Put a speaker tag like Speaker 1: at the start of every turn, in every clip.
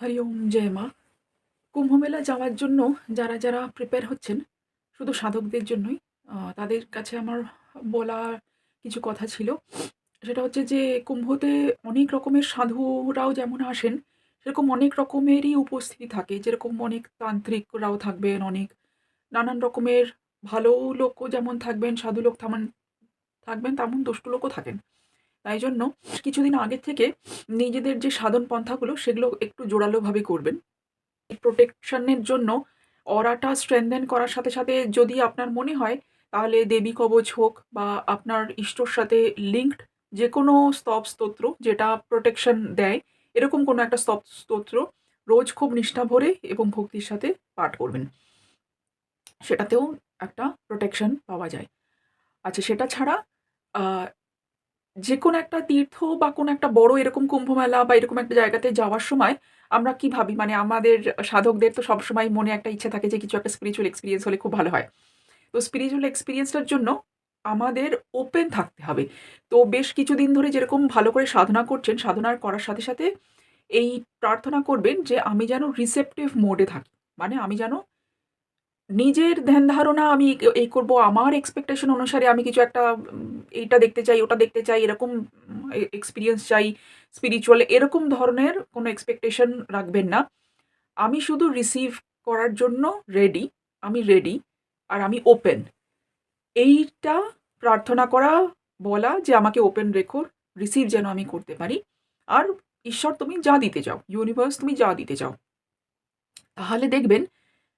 Speaker 1: হরি ওম জয় মা। কুম্ভমেলা যাওয়ার জন্য যারা যারা প্রিপেয়ার হচ্ছেন, শুধু সাধকদের জন্যই তাদের কাছে আমার বলা কিছু কথা ছিল। সেটা হচ্ছে যে, কুম্ভতে অনেক রকমের সাধুরাও যেমন আসেন, সেরকম অনেক রকমেরই উপস্থিতি থাকে। যেরকম অনেক তান্ত্রিকরাও থাকবেন, অনেক নানান রকমের ভালো লোকও যেমন থাকবেন, সাধু লোক তেমন থাকবেন, তেমন দুষ্টু লোকও থাকেন। তাই জন্য কিছুদিন আগের থেকে নিজেদের যে সাধন পন্থাগুলো, সেগুলো একটু জোরালোভাবে করবেন। প্রোটেকশনের জন্য অরাটা স্ট্রেনদেন করার সাথে সাথে যদি আপনার মনে হয়, তাহলে দেবী কবচ হোক বা আপনার ইষ্টর সাথে লিঙ্কড যে কোনো স্তব স্তোত্র যেটা প্রোটেকশন দেয়, এরকম কোনো একটা স্তব স্তোত্র রোজ খুব নিষ্ঠা ভরে এবং ভক্তির সাথে পাঠ করবেন। সেটাতেও একটা প্রোটেকশন পাওয়া যায়। আচ্ছা সেটা ছাড়া যে কোনো একটা তীর্থ বা কোনো একটা বড় এরকম কুম্ভমেলা বা এরকম একটা জায়গাতে যাওয়ার সময় আমরা কি ভাবি? মানে আমাদের সাধকদের তো সবসময় মনে একটা ইচ্ছে থাকে যে কিছু একটা স্পিরিচুয়াল এক্সপিরিয়েন্স হলে খুব ভালো হয়। তো স্পিরিচুয়াল এক্সপিরিয়েন্সটার জন্য আমাদের ওপেন থাকতে হবে। তো বেশ কিছুদিন ধরে যেরকম ভালো করে সাধনা করছেন সাধনার করার সাথে সাথে এই প্রার্থনা করবেন যে আমি যেন রিসেপটিভ মোডে থাকি। মানে আমি যেন নিজের ধ্যান ধারণা আমি এই করব, আমার এক্সপেকটেশন অনুসারে আমি কিছু একটা এইটা দেখতে চাই, ওটা দেখতে চাই, এরকম এক্সপিরিয়েন্স চাই, স্পিরিচুয়াল এরকম ধরনের কোনো এক্সপেকটেশন রাখবেন না। আমি শুধু রিসিভ করার জন্য রেডি, আমি রেডি আর আমি ওপেন। এইটা প্রার্থনা করা, বলা যে আমাকে ওপেন রেখো, রিসিভ যেন আমি করতে পারি। আর ঈশ্বর তুমি যা দিতে চাও, ইউনিভার্স তুমি যা দিতে চাও। তাহলে দেখবেন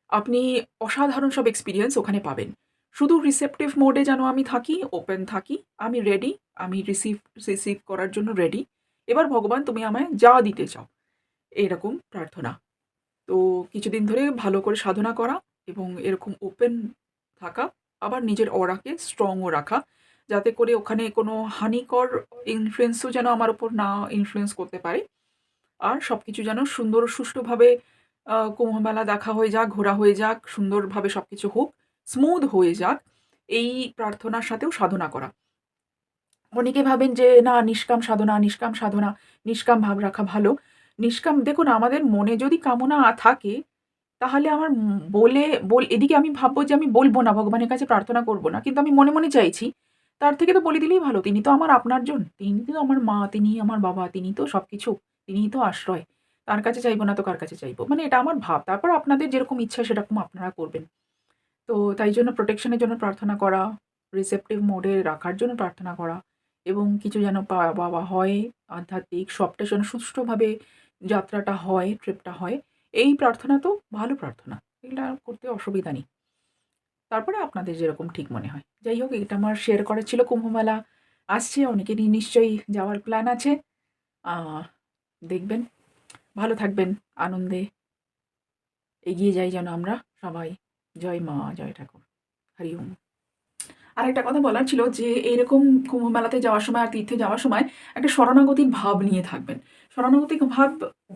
Speaker 1: আপনি অসাধারণ সব এক্সপিরিয়েন্স ওখানে পাবেন। শুধু রিসেপটিভ মোডে যেন আমি থাকি, ওপেন থাকি। আমি রেডি, আমি রিসিভ রিসিভ করার জন্য রেডি। এবার ভগবান তুমি আমায় যা দিতে চাও। এরকম প্রার্থনা। তো কিছুদিন ধরে ভালো করে সাধনা করা এবং এরকম ওপেন থাকা, আবার নিজের অরাকে স্ট্রংও রাখা। যাতে করে ওখানে কোনো হানিকর ইনফ্লুয়েন্সও যেন আমার উপর না ইনফ্লুয়েন্স করতে পারে। আর সব কিছু যেন সুন্দর সুষ্ঠুভাবে কুম্ভমেলা দেখা হয়ে যাক, ঘোরা হয়ে যাক, সুন্দরভাবে সব কিছু হোক, স্মুথ হয়ে যাক। এই প্রার্থনার সাথেও সাধনা করা। অনেকে ভাবেন যে না নিষ্কাম সাধনা, নিষ্কাম সাধনা, নিষ্কাম ভাব রাখা ভালো। নিষ্কাম দেখুন আমাদের মনে যদি কামনা থাকে তাহলে আমার বলে বল এদিকে আমি ভাববো যে আমি বলব না, ভগবানের কাছে প্রার্থনা করব না। কিন্তু আমি মনে, মনে চাইছি। তার থেকে তো বলে দিলেই ভালো। তিনি তো আমার আপনারজন। তিনি তো আমার মা, তিনিই আমার বাবা, তিনি তো সব কিছু তিনিই তো আশ্রয়। তার কাছে চাইব না তো কার কাছে চাইব? মানে এটা আমার ভাব। তারপর আপনাদের যেরকম ইচ্ছা সেরকম আপনারা করবেন। তো তাই জন্য প্রোটেকশন এর জন্য প্রার্থনা করা, রিসেপটিভ মোডে রাখার জন্য প্রার্থনা করা এবং কিছু যেন পাওয়া হয় আধ্যাত্মিক সবটা যেন সুষ্ঠুভাবে যাত্রাটা হয়, ট্রিপটা হয়। এই প্রার্থনা তো ভালো প্রার্থনা। এগুলা করতে অসুবিধা নেই। তারপরে আপনাদের যেরকম ঠিক মনে হয়। যাই হোক এটা আমার শেয়ার করার ছিল কুম্ভমেলা আসছে। অনেকেরই নিশ্চয়ই যাওয়ার প্ল্যান আছে। দেখবেন। ভালো থাকবেন, আনন্দে এগিয়ে যাই যেন আমরা সবাই। জয় মা, জয় ঠাকুর। হরি ওম। আর একটা কথা বলার ছিল যে এরকম কুম্ভমেলাতে যাওয়ার সময় আর তীর্থে যাওয়ার সময় একটা শরণাগতির ভাব নিয়ে থাকবেন। শরণাগতিক ভাব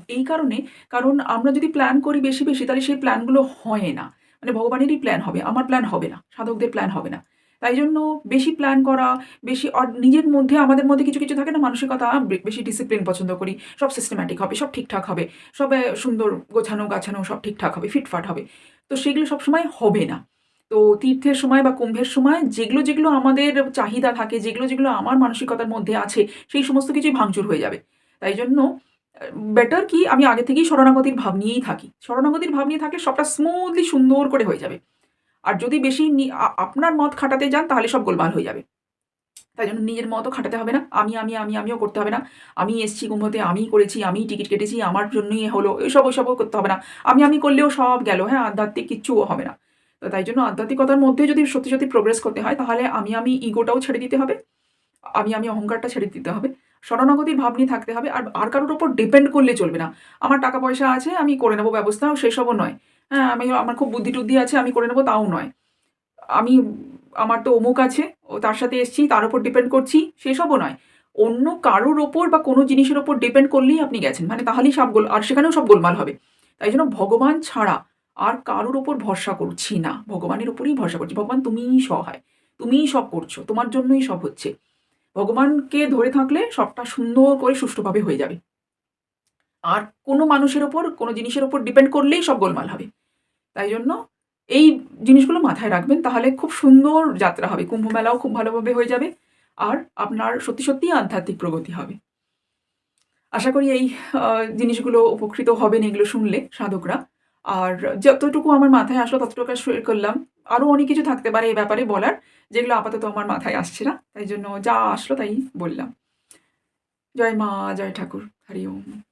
Speaker 1: এই কারণে কারণ আমরা যদি প্ল্যান করি বেশি, বেশি তাহলে সেই প্ল্যানগুলো হয় না। মানে ভগবানেরই প্ল্যান হবে। আমার প্ল্যান হবে না। সাধকদের প্ল্যান হবে না। তাই জন্য বেশি প্ল্যান করা, বেশি নিজের মধ্যে আমাদের মধ্যে কিছু, কিছু থাকে না মানসিকতা বেশি ডিসিপ্লিন পছন্দ করি। সব সিস্টেম্যাটিক হবে, সব ঠিকঠাক হবে। সব সুন্দর গোছানো গাছানো সব ঠিকঠাক হবে, ফিটফাট হবে। তো সেগুলো সবসময় হবে না। তো তীর্থের সময় বা কুম্ভের সময় যেগুলো, যেগুলো আমাদের চাহিদা থাকে, যেগুলো, যেগুলো আমার মানসিকতার মধ্যে আছে সেই সমস্ত কিছুই ভাঙচুর হয়ে যাবে। তাই জন্য বেটার কি আমি আগে থেকেই শরণাগতির ভাব নিয়েই থাকি। শরণাগতির ভাব নিয়ে থাকলে সবটা স্মুথলি সুন্দর করে হয়ে যাবে। আর যদি বেশি আপনার মত খাটাতে যান তাহলে সব গোলমাল হয়ে যাবে। তাই জন্য নিজের মতও খাটাতে হবে না। আমি, আমি, আমি, আমিও করতে হবে না। আমি এসছি কুম্ভতে, আমিই করেছি, আমিই টিকিট কেটেছি, আমার জন্যই হলো। এসব ওইসবও করতে হবে না। আমি, আমি করলেও সব গেল। হ্যাঁ, আধ্যাত্মিক কিচ্ছুও হবে না। তো তাই জন্য আধ্যাত্মিকতার মধ্যে যদি সত্যি, সত্যি প্রোগ্রেস করতে হয় তাহলে আমি, আমি ইগোটাও ছেড়ে দিতে হবে। আমি, আমি অহংকারটা ছেড়ে দিতে হবে। শরণাগতির ভাব নিয়ে থাকতে হবে। আর আর কারোর উপর ডিপেন্ড করলে চলবে না। আমার টাকা পয়সা আছে, আমি করে নেব ব্যবস্থা সেসবও নয়। হ্যাঁ, আমি আমার খুব বুদ্ধি-টুদ্ধি আছে, আমি করে নেব তাও নয়। আমি আমার তো অমুক আছে, ও তার সাথে এসছি, তার উপর ডিপেন্ড করছি সেসবও নয়। অন্য কারোর ওপর বা কোনো জিনিসের ওপর ডিপেন্ড করলেই আপনি গেছেন। মানে তাহলেই সব গোল আর সেখানেও সব গোলমাল হবে। তাই জন্য ভগবান ছাড়া আর কারোর ওপর ভরসা করছি না। ভগবানের উপরেই ভরসা করছি। ভগবান তুমিই সহায়। তুমিই সব করছ। তোমার জন্যই সব হচ্ছে। ভগবানকে ধরে থাকলে সবটা সুন্দর করে সুষ্ঠুভাবে হয়ে যাবে। আর কোনো মানুষের ওপর কোনো জিনিসের ওপর ডিপেন্ড করলেই সব গোলমাল হবে তাই জন্য এই জিনিসগুলো মাথায় রাখবেন, তাহলে খুব সুন্দর যাত্রা হবে। কুম্ভ মেলাও খুব ভালোভাবে হয়ে যাবে আর আপনার সত্যি সত্যিই আধ্যাত্মিক প্রগতি হবে। আশা করি এই জিনিসগুলো উপকৃত হবেন এগুলো শুনলে সাধকরা। আর যতটুকু আমার মাথায় আসলো ততটুকু শেয়ার করলাম। আরও অনেক কিছু থাকতে পারে এই ব্যাপারে বলার, যেগুলো আপাতত আমার মাথায় আসছে না। তাই জন্য যা আসলো তাই বললাম। জয় মা, জয় ঠাকুর। হরি ওম।